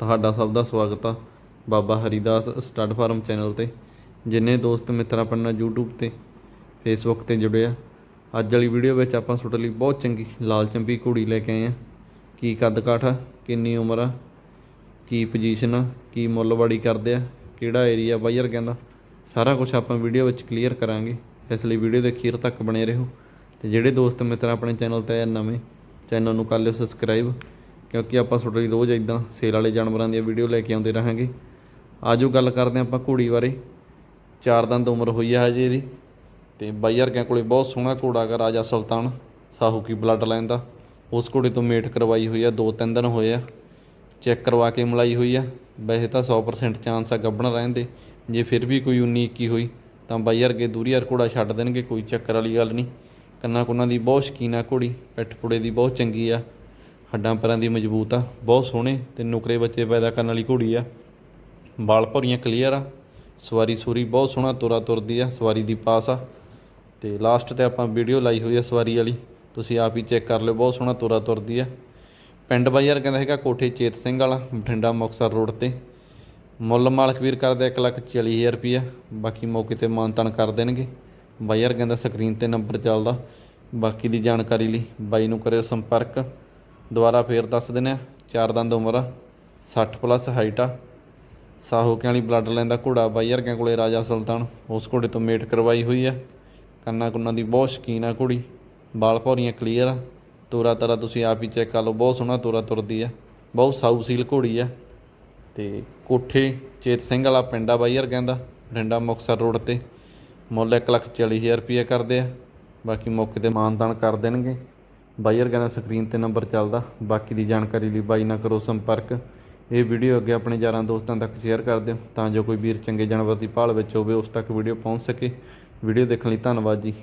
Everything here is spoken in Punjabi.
ਤੁਹਾਡਾ ਸਭ ਦਾ ਸਵਾਗਤ ਆ Baba Haridas stud farm channel ਤੇ, ਜਿੰਨੇ ਦੋਸਤ ਮਿੱਤਰ ਆਪਣੇ ਨਾਲ YouTube ਤੇ, Facebook ਤੇ ਜੁੜੇ ਆ। ਅੱਜ ਵਾਲੀ ਵੀਡੀਓ ਵਿੱਚ ਆਪਾਂ ਤੁਹਾਡੇ ਲਈ ਬਹੁਤ ਚੰਗੀ ਲਾਲ ਚੰਬੀ ਘੋੜੀ ਲੈ ਕੇ ਆਏ ਆ। ਕੀ ਕੱਦ ਕਾਠ ਆ, ਕਿੰਨੀ ਉਮਰ ਆ, ਕੀ ਪੋਜੀਸ਼ਨ ਆ, ਕੀ ਮੁੱਲਵਾੜੀ ਕਰਦੇ ਆ, ਕਿਹੜਾ ਏਰੀਆ ਬਾਈਰ ਕਹਿੰਦਾ। ਸਾਰਾ ਕੁਝ ਆਪਾਂ ਵੀਡੀਓ ਵਿੱਚ ਕਲੀਅਰ ਕਰਾਂਗੇ। ਇਸ ਲਈ ਵੀਡੀਓ ਦੇ ਅਖੀਰ ਤੱਕ ਬਣੇ ਰਹੋ। ਤੇ ਜਿਹੜੇ ਦੋਸਤ ਮਿੱਤਰ ਆਪਣੇ ਚੈਨਲ ਤੇ ਆਏ ਨਵੇਂ, ਚੈਨਲ ਨੂੰ ਕਰ ਲਿਓ ਸਬਸਕ੍ਰਾਈਬ ਕਿਉਂਕਿ ਆਪਾਂ ਤੁਹਾਡੇ ਲਈ ਰੋਜ਼ ਇਦਾਂ ਸੇਲ ਵਾਲੇ ਜਾਨਵਰਾਂ ਦੀਆਂ ਵੀਡੀਓ ਲੈ ਕੇ ਆਉਂਦੇ ਰਹਾਂਗੇ। ਆਜੋ ਗੱਲ ਕਰਦੇ ਹਾਂ ਆਪਾਂ ਘੋੜੀ ਬਾਰੇ। ਚਾਰ ਦਿਨ ਦੀ ਉਮਰ ਹੋਈ ਆ ਹਜੇ ਇਹਦੀ। ਤੇ ਬਾਈ ਵਰਗਿਆਂ ਕੋਲੇ ਬਹੁਤ ਸੋਹਣਾ ਘੋੜਾ ਗਾ ਰਾਜਾ ਸੁਲਤਾਨ ਸਾਹੂ ਕੀ ਬਲੱਡ ਲਾਈਨ ਦਾ। ਉਸ ਘੋੜੇ ਤੋਂ ਮੇਟ ਕਰਵਾਈ ਹੋਈ ਆ, ਦੋ ਤਿੰਨ ਦਿਨ ਹੋਏ ਆ। ਚੈੱਕ ਕਰਵਾ ਕੇ ਮਲਾਈ ਹੋਈ ਆ। ਵੈਸੇ ਤਾਂ 100% ਚਾਂਸ ਆ ਗੱਭਣ ਰਹਿਣ ਦੇ। ਜੇ ਫਿਰ ਵੀ ਕੋਈ 19 21 ਹੋਈ, ਤਾਂ ਬਾਈ ਵਰਗੇ ਦੂਰੀ ਯਾਰ ਘੋੜਾ ਛੱਡ ਦੇਣਗੇ, ਕੋਈ ਚੱਕਰ ਵਾਲੀ ਗੱਲ ਨਹੀਂ। ਕੰਨਾਂ ਕੁੰਨਾਂ ਦੀ ਬਹੁਤ ਸ਼ਕੀਨ ਆ ਘੋੜੀ ਪਿੱਠ ਪੁੜੇ ਦੀ ਬਹੁਤ ਚੰਗੀ ਆ। ਹੱਡਾਂ ਪੈਰਾਂ ਦੀ ਮਜ਼ਬੂਤ ਆ, ਬਹੁਤ ਸੋਹਣੇ ਤੇ ਨੁਕਰੇ ਬੱਚੇ ਪੈਦਾ ਕਰਨ ਵਾਲੀ ਘੋੜੀ ਆ। ਵਾਲ ਭੌਰੀਆਂ ਕਲੀਅਰ ਆ, ਸਵਾਰੀ ਸੂਰੀ ਬਹੁਤ ਸੋਹਣਾ ਤੁਰਾ ਤੁਰਦੀ ਆ, ਸਵਾਰੀ ਦੀ ਪਾਸ ਆ। ਤੇ ਲਾਸਟ ਤੇ ਆਪਾਂ ਵੀਡੀਓ ਲਾਈ ਹੋਈ ਆ ਸਵਾਰੀ ਵਾਲੀ, ਤੁਸੀਂ ਆਪ ਹੀ ਚੈੱਕ ਕਰ ਲਿਓ, ਬਹੁਤ ਸੋਹਣਾ ਤੁਰਾ ਤੁਰਦੀ ਆ। ਪਿੰਡ ਬਾਈਰ ਕਹਿੰਦਾ ਹੈਗਾ ਕੋਠੇ ਚੇਤ ਸਿੰਘ ਵਾਲਾ, ਬਠਿੰਡਾ ਮੁਕਤਸਰ ਰੋਡ ਤੇ। ਮੁੱਲ ਮਾਲਕ ਵੀਰ ਕਰਦੇ ਇੱਕ ਲੱਖ ਚਾਲੀ ਹਜ਼ਾਰ ਰੁਪਈਆ, ਬਾਕੀ ਮੌਕੇ ਤੇ ਮਾਨਤਨ ਕਰ ਦੇਣਗੇ। ਬਾਈ ਬਾਈਰ ਕਹਿੰਦਾ ਸਕਰੀਨ ਤੇ ਨੰਬਰ ਚੱਲਦਾ, ਬਾਕੀ ਦੀ ਜਾਣਕਾਰੀ ਲਈ ਬਾਈ ਨੂੰ ਕਰਿਓ ਸੰਪਰਕ। ਦੁਬਾਰਾ ਫੇਰ ਦੱਸ ਦਿੰਦੇ ਆ, ਚਾਰ ਦੰਦ ਉਮਰ ਆ 60 ਪਲੱਸ ਹਾਈਟ ਆ। ਸਾਹੋਕਿਆਂ ਵਾਲੀ ਬਲੱਡ ਲਾਈਨ ਦਾ ਘੋੜਾ? ਬਾਈ ਵਰਗਿਆਂ ਕੋਲੇ ਰਾਜਾ ਸੁਲਤਾਨ, ਉਸ ਘੋੜੇ ਤੋਂ ਮੇਟ ਕਰਵਾਈ ਹੋਈ ਆ। ਕੰਨਾਂ ਕੁੰਨਾਂ ਦੀ ਬਹੁਤ ਸ਼ਕੀਨ ਆ ਘੋੜੀ। ਬਾਲ ਭੌਰੀਆਂ ਕਲੀਅਰ ਆ। ਤੋਰਾ ਤਰਾ ਤੁਸੀਂ ਆਪ ਹੀ ਚੈੱਕ ਕਰ ਲਓ, ਬਹੁਤ ਸੋਹਣਾ ਤੋਰਾ ਤੁਰਦੀ ਆ। ਬਹੁਤ ਸਾਊ ਸੀਲ ਘੋੜੀ ਆ। ਤੇ ਕੋਠੇ, ਚੇਤ ਸਿੰਘ ਵਾਲਾ ਪਿੰਡ ਆ ਬਾਈ ਵਰਗਿਆਂ ਦਾ ਬਠਿੰਡਾ ਮੁਕਤਸਰ ਰੋਡ ਤੇ। ਮੁੱਲ ਇੱਕ ਲੱਖ ਚਾਲੀ ਹਜ਼ਾਰ ਰੁਪਈਆ ਕਰਦੇ ਆ। ਬਾਕੀ ਮੌਕੇ ਤੇ ਮਾਨਦਾਨ ਕਰ ਦੇਣਗੇ। ਬਾਈ ਵਰਗਿਆਂ ਦਾ ਸਕਰੀਨ ਤੇ ਨੰਬਰ ਚੱਲਦਾ। ਬਾਕੀ ਦੀ ਜਾਣਕਾਰੀ ਲਈ ਬਾਈ ਨਾਲ ਕਰੋ ਸੰਪਰਕ। ਇਹ ਵੀਡੀਓ ਅੱਗੇ ਆਪਣੇ ਯਾਰਾਂ ਦੋਸਤਾਂ ਤੱਕ ਸ਼ੇਅਰ ਕਰ ਦਿਓ ਤਾਂ ਜੋ ਕੋਈ ਵੀਰ ਚੰਗੇ ਜਾਨਵਰ ਦੀ ਭਾਲ ਵਿੱਚ ਹੋਵੇ, ਉਸ ਤੱਕ ਵੀਡੀਓ ਪਹੁੰਚ ਸਕੇ। ਵੀਡੀਓ ਦੇਖਣ ਲਈ ਧੰਨਵਾਦ ਜੀ।